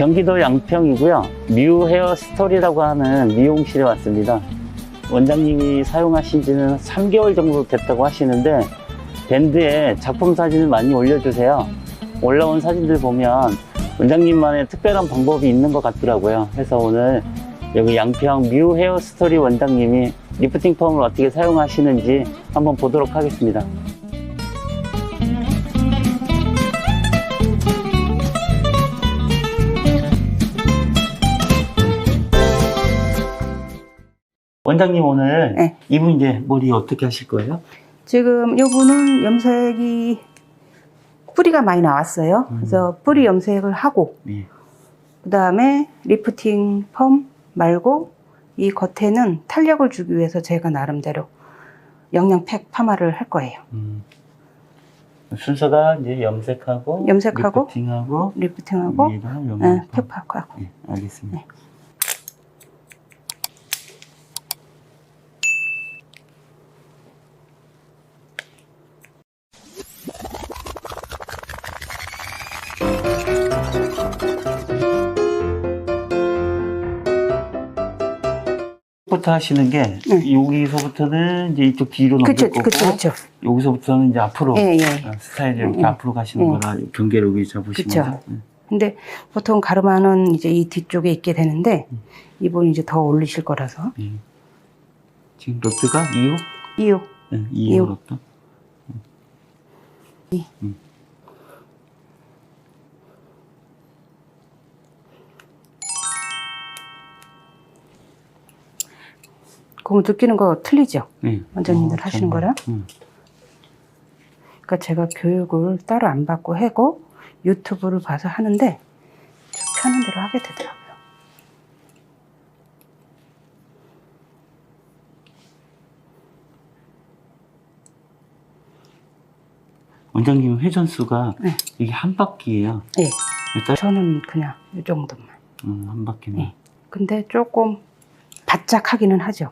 경기도 양평이고요. 뮤 헤어 스토리라고 하는 미용실에 왔습니다. 원장님이 사용하신 지는 3개월 정도 됐다고 하시는데 밴드에 작품 사진을 많이 올려주세요. 올라온 사진들 보면 원장님만의 특별한 방법이 있는 것 같더라고요. 그래서 오늘 여기 양평 뮤 헤어 스토리 원장님이 리프팅 펌을 어떻게 사용하시는지 한번 보도록 하겠습니다. 원장님 오늘 네. 이분 이제 머리 어떻게 하실 거예요? 지금 요분은 염색이 뿌리가 많이 나왔어요. 그래서 뿌리 염색을 하고 네. 그 다음에 리프팅 펌 말고 이 겉에는 탄력을 주기 위해서 제가 나름대로 영양팩 파마를 할 거예요. 음. 순서가 이제 염색하고 염색하고 리프팅하고 리프팅하고 네. 팩 파고 네, 알겠습니다. 네. 부터 하시는 게 네. 여기서부터는 이제 이쪽 뒤로 그쵸, 넘길 거고 그쵸, 그쵸. 여기서부터는 이제 앞으로 예, 예. 어, 스타일이 이렇게 음, 앞으로 가시는 음. 거라 경계를 여기 잡으시면서 그쵸. 네. 근데 보통 가르마는 이제 이 뒤쪽에 있게 되는데 이분 이제 더 올리실 거라서 네. 지금 로트가 2호? 이유 네, 2호 이호. 로트. 그거 느끼는 거 틀리죠? 네. 원장님들 어, 하시는 정말. 거랑? 음. 그러니까 제가 교육을 따로 안 받고 하고 유튜브를 봐서 하는데 좀 편한 대로 하게 되더라고요. 원장님 회전수가 네. 이게 한 바퀴예요. 예. 일단 저는 그냥 이 정도만. 음, 한 바퀴는 네. 근데 조금 바짝 하기는 하죠.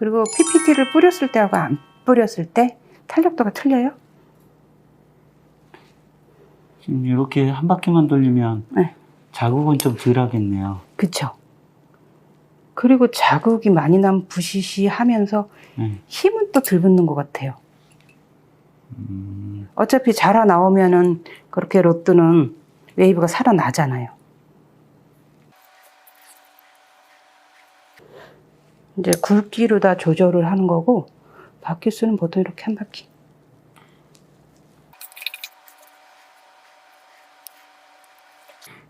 그리고 PPT를 뿌렸을 때하고 안 뿌렸을 때 탄력도가 틀려요. 지금 이렇게 한 바퀴만 돌리면 네. 자국은 좀 덜하겠네요. 그쵸? 그리고 자국이 많이 나면 부시시 하면서 네. 힘은 또 덜 붙는 것 같아요. 음, 어차피 자라 나오면은 그렇게 로또는 웨이브가 살아나잖아요. 이제 굵기로 다 조절을 하는 거고 바퀴수는 보통 이렇게 한 바퀴.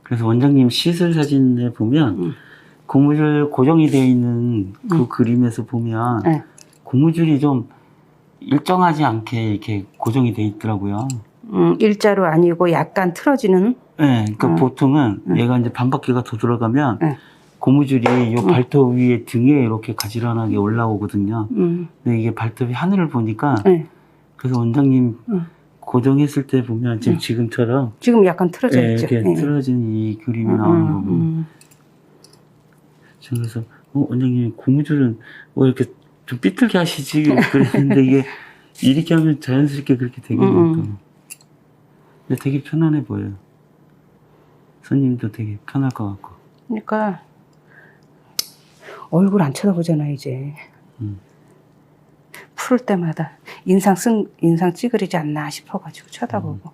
그래서 원장님 시술 사진에 보면 음. 고무줄 고정이 되어 있는 그 음. 그림에서 보면 네. 고무줄이 좀 일정하지 않게 이렇게 고정이 돼 있더라고요. 음, 일자로 아니고 약간 틀어지는 네, 그러니까 음. 보통은 음. 얘가 이제 반 바퀴가 더 돌아가면 네. 고무줄이 요 음. 발톱 위에 등에 이렇게 가지런하게 올라오거든요. 음, 근데 이게 발톱이 하늘을 보니까 네. 그래서 원장님 음. 고정했을 때 보면 지금 음. 지금처럼 지금 약간 틀어져 네, 있죠. 이렇게 네. 틀어진 이 그림이 음, 나오는 음, 거고. 음. 저 그래서 어, 원장님 고무줄은 뭐 이렇게 좀 삐뚤게 하시지 그랬는데 이게 이렇게 하면 자연스럽게 그렇게 되겠네요. 음. 근데 되게 편안해 보여요. 손님도 되게 편할 것 같고. 그러니까 얼굴 안 쳐다보잖아 이제. 음. 풀 때마다 인상 쓴 인상 찌그리지 않나 싶어가지고 쳐다보고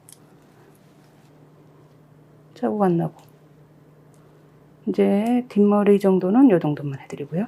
자국 안 나고 이제 뒷머리 정도는 요 정도만 해드리고요.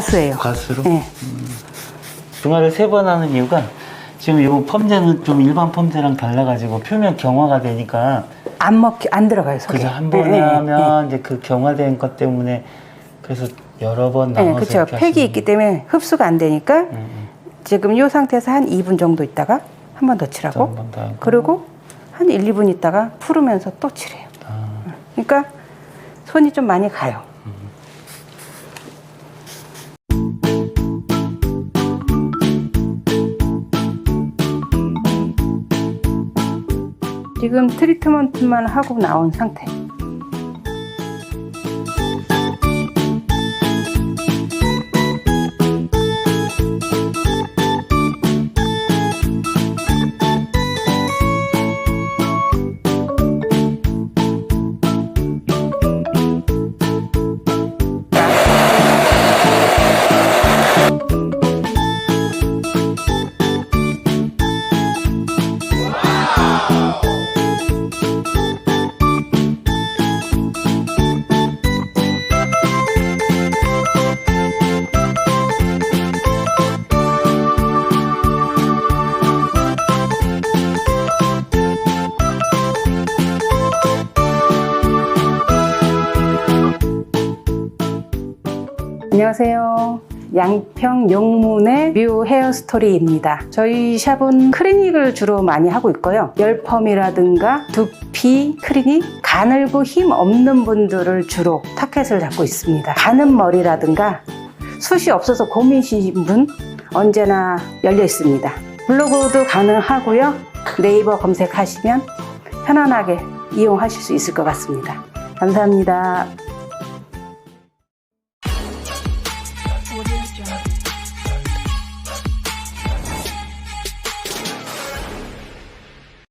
과수예요. 가수로? 네. 중화를 세 번 하는 이유가 지금 이 펌제는 좀 일반 펌제랑 달라가지고 표면 경화가 되니까 안 먹기 안 들어가요. 속에. 그죠 한 번에 네, 네, 하면 이제 그 경화된 것 때문에 그래서 여러 번 네, 나눠서 그렇죠. 이렇게 팩이 하시는 있기 때문에 흡수가 안 되니까 음, 음. 지금 이 상태에서 한 2분 정도 있다가 한 번더또 칠하고 한번더 하고 그리고 한 1, 2분 있다가 풀으면서 또 칠해요. 아, 그러니까 손이 좀 많이 가요. 지금 트리트먼트만 하고 나온 상태. 안녕하세요. 양평 용문의 뮤 헤어스토리입니다. 저희 샵은 클리닉을 주로 많이 하고 있고요. 열펌이라든가 두피 클리닉, 가늘고 힘 없는 분들을 주로 타켓을 잡고 있습니다. 가는 머리라든가 숱이 없어서 고민이신 분 언제나 열려 있습니다. 블로그도 가능하고요. 네이버 검색하시면 편안하게 이용하실 수 있을 것 같습니다. 감사합니다.